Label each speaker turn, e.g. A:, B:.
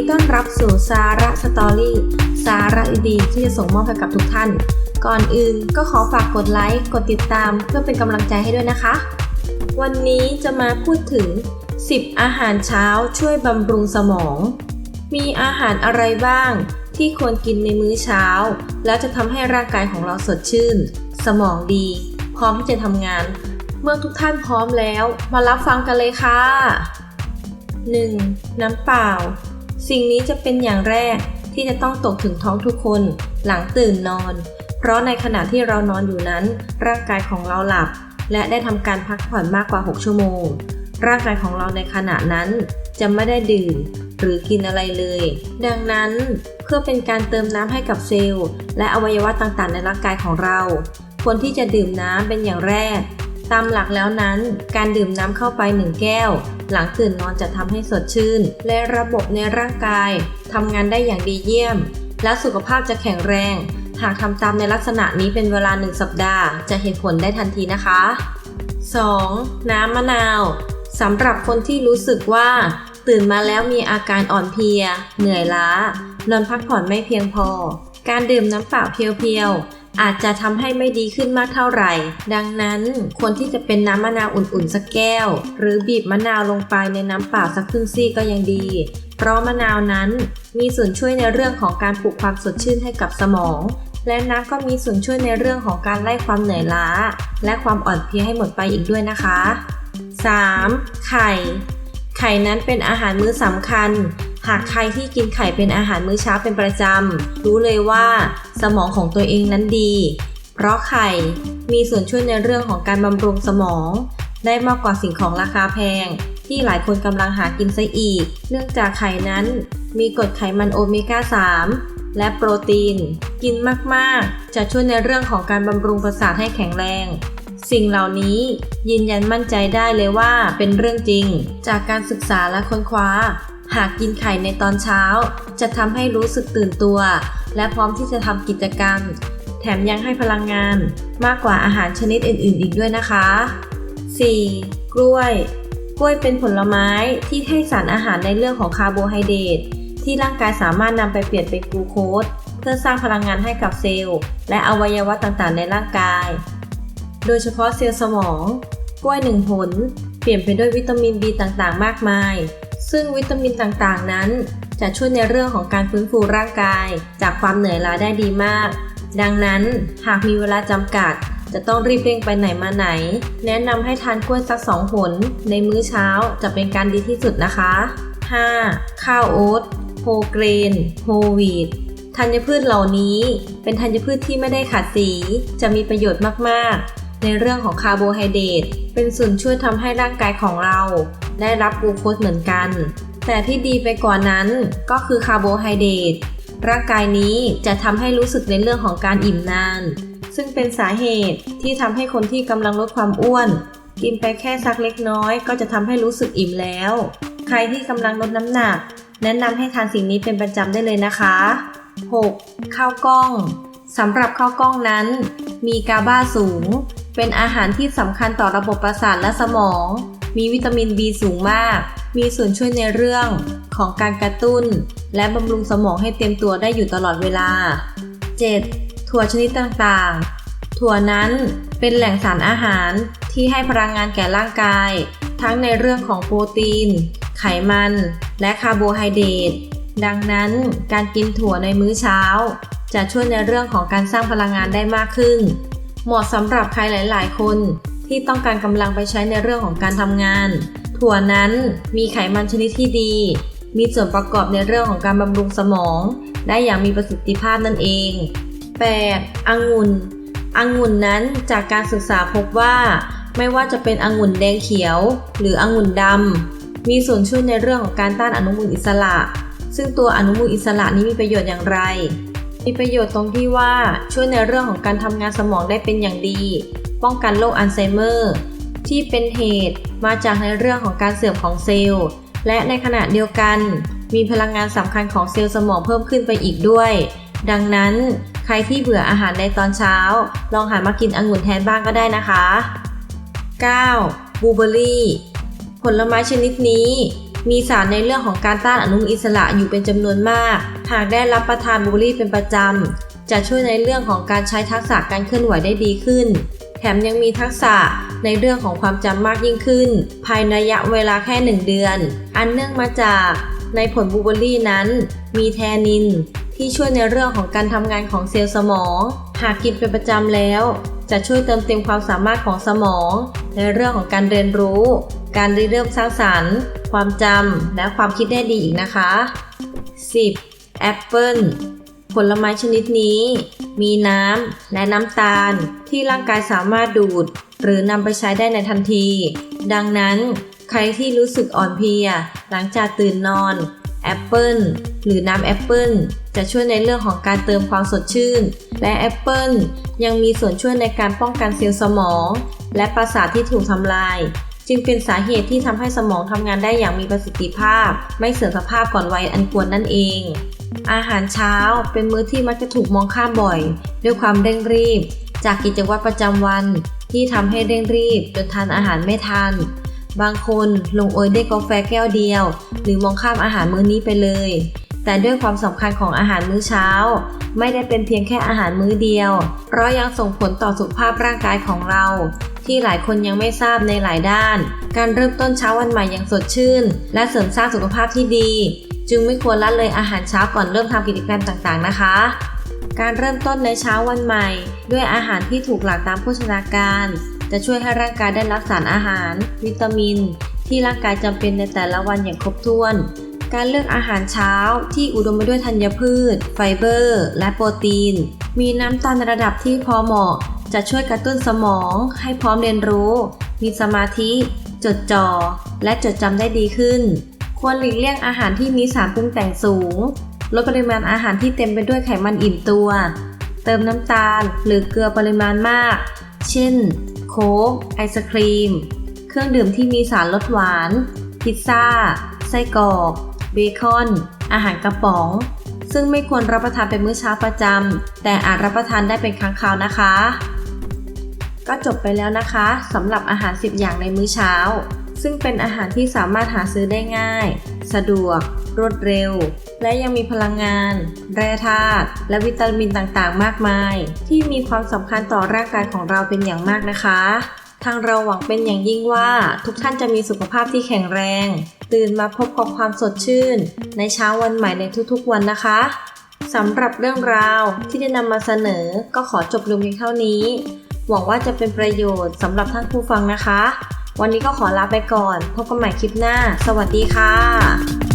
A: ดีต้อนรับสู่สาระสตอรี่สาระดีๆที่จะส่งมอบให้กับทุกท่าน ก่อนอื่นก็ขอฝากกดไลค์กดติดตามเพื่อเป็นกำลังใจให้ด้วยนะคะ วันนี้จะมาพูดถึง 10 อาหารเช้าช่วยบำรุงสมอง มีอาหารอะไรบ้างที่ควรกินในมื้อเช้า แล้วจะทำให้ร่างกายของเราสดชื่น สมองดี พร้อมที่จะทำงาน เมื่อทุกท่านพร้อมแล้ว มารับฟังกันเลยค่ะ 1. น้ำเปล่า สิ่งนี้จะเป็นอย่างแรกที่จะต้องตกถึงท้องทุกคนหลังตื่นนอน เพราะในขณะที่เรานอนอยู่นั้น ร่างกายของเราหลับ และได้ทำการพักผ่อนมากกว่า 6 ชั่วโมง ร่างกายของเราในขณะนั้นจะไม่ได้ดื่มหรือกินอะไรเลย ดังนั้นเพื่อเป็นการเติมน้ำให้กับเซลล์ และอวัยวะต่างๆ ในร่างกายของเรา ควรที่จะดื่มน้ำเป็นอย่างแรก ตามหลักแล้วนั้น การดื่มน้ำเข้าไปหนึ่งแก้ว หลังตื่นนอนจะทำให้สดชื่น และระบบในร่างกายทำงานได้อย่างดีเยี่ยม และสุขภาพจะแข็งแรง หากทำตามในลักษณะนี้เป็นเวลาหนึ่งสัปดาห์ จะเห็นผลได้ทันทีนะคะ 2. น้ำมะนาวสำหรับคนที่รู้สึกว่า ตื่นมาแล้วมีอาการอ่อนเพลีย เหนื่อยล้านอนพักผ่อนไม่เพียงพอ การดื่มน้ำเปล่าเพียวๆ อาจจะทำให้ไม่ดีขึ้นมากเท่าไหร่ ดังนั้นควรที่จะเป็นน้ำมะนาวอุ่นๆสักแก้ว หรือบีบมะนาวลงไปในน้ำเปล่าสักครึ่งซี่ก็ยังดี เพราะมะนาวนั้นมีส่วนช่วยในเรื่องของการปลุกความสดชื่นให้กับสมอง และน้ำก็มีส่วนช่วยในเรื่องของการไล่ความเหนื่อยล้า และความอ่อนเพลียให้หมดไปอีกด้วยนะคะ 3. ไข่ ไข่นั้นเป็นอาหารมื้อสำคัญ หากใครที่กินไข่เป็นอาหารมื้อเช้าเป็นประจำ รู้เลยว่า สมองของตัวเองนั้นดี เพราะไข่มีส่วนช่วยในเรื่องของการบำรุงสมอง ได้มากกว่าสิ่งของราคาแพง ที่หลายคนกำลังหากินซะอีก เนื่องจากไข่นั้น มีกรดไขมันโอเมก้า 3 และโปรตีน กินมากๆ จะช่วยในเรื่องของการบำรุงประสาทให้แข็งแรงสิ่งเหล่านี้ยืนยันมั่นใจได้เลยว่าเป็นเรื่องจริง จากการศึกษาและค้นคว้า หากกินไข่ในตอนเช้า จะทำให้รู้สึกตื่นตัว และพร้อมที่จะทำกิจกรรม แถมยังให้พลังงานมากกว่าอาหารชนิดอื่น ๆ อีกด้วยนะคะ 4. กล้วย กล้วยเป็นผลไม้ที่ให้สารอาหารในเรื่องของคาร์โบไฮเดรตที่ร่างกายสามารถนำไปเปลี่ยนเป็นกลูโคสเพื่อสร้างพลังงานให้กับเซลล์ และอวัยวะต่างๆ ในร่างกาย โดยเฉพาะเซลล์สมอง กล้วยหนึ่งผล เปลี่ยนไปด้วยวิตามิน B ต่างๆ มากมาย ซึ่งวิตามินต่างๆนั้น จะช่วยในเรื่องของการฟื้นฟูร่างกาย จากความเหนื่อยล้าได้ดีมาก ดังนั้นหากมีเวลาจำกัด จะต้องรีบเร่งไปไหนมาไหน แนะนำให้ทานกล้วยสักสองผล ในมื้อเช้าจะเป็นการดีที่สุดนะคะ 5. ข้าวโอ๊ตโฮเกรนโฮวีตธัญพืชเหล่านี้ เป็นธัญพืชที่ไม่ได้ขัดสี จะมีประโยชน์มากๆ ในเรื่องของคาร์โบไฮเดรตเป็นส่วนช่วยทำให้ร่างกายของเรา ได้รับกลูโคสเหมือนกัน แต่ที่ดีไปกว่านั้นก็คือคาร์โบไฮเดรตร่างกายนี้จะทำให้รู้สึกในเรื่องของการอิ่มนาน ซึ่งเป็นสาเหตุที่ทำให้คนที่กำลังลดความอ้วน กินไปแค่สักเล็กน้อย ก็จะทำให้รู้สึกอิ่มแล้ว ใครที่กำลังลดน้ำหนัก แนะนำให้ทานสิ่งนี้เป็นประจำได้เลยนะคะ 6. ข้าวกล้องสำหรับข้าวกล้องนั้น มีกาบาสูง เป็นอาหารที่สำคัญต่อระบบประสาทและสมอง มีวิตามิน B สูงมาก มีส่วนช่วยในเรื่องของการกระตุ้น และบำรุงสมองให้เต็มตัวได้อยู่ตลอดเวลา 7. ถั่วชนิดต่างๆ ถั่วนั้นเป็นแหล่งสารอาหารที่ให้พลังงานแก่ร่างกาย ทั้งในเรื่องของโปรตีน ไขมัน และคาร์โบไฮเดรตดังนั้นการกินถั่วในมื้อเช้า จะช่วยในเรื่องของการสร้างพลังงานได้มากขึ้น เหมาะสำหรับใครหลาย ๆ คนที่ต้องการกำลังไปใช้ในเรื่องของการทำงาน ถั่วนั้นมีไขมันชนิดที่ดี มีส่วนประกอบในเรื่องของการบำรุงสมอง ได้อย่างมีประสิทธิภาพนั่นเอง 8. องุ่นองุ่นนั้นจากการศึกษาพบว่า ไม่ว่าจะเป็นองุ่นแดงเขียว หรือองุ่นดำมีส่วนช่วยในเรื่องของการต้านอนุมูลอิสระ ซึ่งตัวอนุมูลอิสระนี้มีประโยชน์อย่างไร มีประโยชน์ตรงที่ว่าช่วยในเรื่องของการทำงานสมองได้เป็นอย่างดี ป้องกันโรคอัลไซเมอร์ ที่เป็นเหตุมาจากในเรื่องของการเสื่อมของเซลล์ และในขณะเดียวกัน มีพลังงานสำคัญของเซลล์สมองเพิ่มขึ้นไปอีกด้วย ดังนั้นใครที่เบื่ออาหารในตอนเช้า ลองหันมากินองุ่นแทนบ้างก็ได้นะคะ 9. บลูเบอร์รี่ผลไม้ชนิดนี้ มีสารในเรื่องของการต้านอนุมูลอิสระอยู่เป็นจำนวนมาก หากได้รับประทานบลูเบอรี่เป็นประจำจะช่วยในเรื่องของการใช้ทักษะการเคลื่อนไหวได้ดีขึ้น แถมยังมีทักษะในเรื่องของความจำมากยิ่งขึ้น ภายในระยะเวลาแค่ 1 เดือน อันเนื่องมาจากในผลบลูเบอร์รี่นั้น มีแทนิน ที่ช่วยในเรื่องของการทำงานของเซลล์สมอง หากกินเป็นประจำแล้ว จะช่วยเติมเต็มความสามารถของสมอง ในเรื่องของการเรียนรู้ การริเริ่มสร้างสรรค์ ความจำและความคิดได้ดีอีกนะคะ 10. แอปเปิลผลไม้ชนิดนี้ มีน้ำและน้ำตาลที่ร่างกายสามารถดูด หรือนำไปใช้ได้ในทันที ดังนั้น ใครที่รู้สึกอ่อนเพลีย หลังจากตื่นนอนแอปเปิลหรือน้ำแอปเปิลจะช่วยในเรื่องของการเติมความสดชื่น และแอปเปิลยังมีส่วนช่วยในการป้องกันเซลล์สมอง และประสาทที่ถูกทำลาย จึงเป็นสาเหตุที่ทำให้สมองทำงานได้อย่างมีประสิทธิภาพ ไม่เสื่อมสภาพก่อนวัยอันควรนั่นเอง อาหารเช้าเป็นมื้อที่มักจะถูกมองข้ามบ่อย ด้วยความเร่งรีบ จากกิจวัตรประจำวัน ที่ทำให้เร่งรีบจนทานอาหารไม่ทันบางคนลงเอยด้วยกาแฟแก้วเดียว หรือมองข้ามอาหารมื้อนี้ไปเลย แต่ด้วยความสำคัญของอาหารมื้อเช้า ไม่ได้เป็นเพียงแค่อาหารมื้อเดียว เพราะยังส่งผลต่อสุขภาพร่างกายของเรา ที่หลายคนยังไม่ทราบในหลายด้าน การเริ่มต้นเช้าวันใหม่อย่างสดชื่น และเสริมสร้างสุขภาพที่ดี จึงไม่ควรละเลยอาหารเช้าก่อนเริ่มทำกิจกรรมต่างๆนะคะ การเริ่มต้นในเช้าวันใหม่ ด้วยอาหารที่ถูกหลักตามโภชนาการ จะช่วยให้ร่างกายได้รับสารอาหาร วิตามิน ที่ร่างกายจำเป็นในแต่ละวันอย่างครบถ้วนการเลือกอาหารเช้าที่อุดมไปด้วยธัญพืช ไฟเบอร์ และโปรตีน มีน้ำตาลในระดับที่พอเหมาะ จะช่วยกระตุ้นสมองให้พร้อมเรียนรู้ มีสมาธิ จดจ่อ และจดจำได้ดีขึ้น ควรหลีกเลี่ยงอาหารที่มีสารปรุงแต่งสูง ลดปริมาณอาหารที่เต็มไปด้วยไขมันอิ่มตัว เติมน้ำตาลหรือเกลือปริมาณมาก เช่น โค้ก ไอศครีม เครื่องดื่มที่มีสารลดหวาน พิซซ่า ไส้กรอก เบคอน อาหารกระป๋อง ซึ่งไม่ควรรับประทานเป็นมื้อเช้าประจำแต่อาจรับประทานได้เป็นครั้งคราวนะคะ ก็จบไปแล้วนะคะสำหรับอาหาร 10 อย่างในมื้อเช้า ซึ่งเป็นอาหารที่สามารถหาซื้อได้ง่าย สะดวก รวดเร็ว และยังมีพลังงาน แร่ธาตุและวิตามินต่างๆ มากมาย ที่มีความสำคัญต่อร่างกายของเราเป็นอย่างมากนะคะทางเราหวังเป็นอย่างยิ่งว่าทุกท่านจะมีสุขภาพที่แข็งแรง ตื่นมาพบกับความสดชื่น ในเช้าวันใหม่ในทุกๆวันนะคะสำหรับเรื่องราวที่ได้นำมาเสนอก็ขอจบลงเพียงเท่านี้ หวังว่าจะเป็นประโยชน์สำหรับท่านผู้ฟังนะคะ วันนี้ก็ขอลาไปก่อน พบกันใหม่คลิปหน้า สวัสดีค่ะ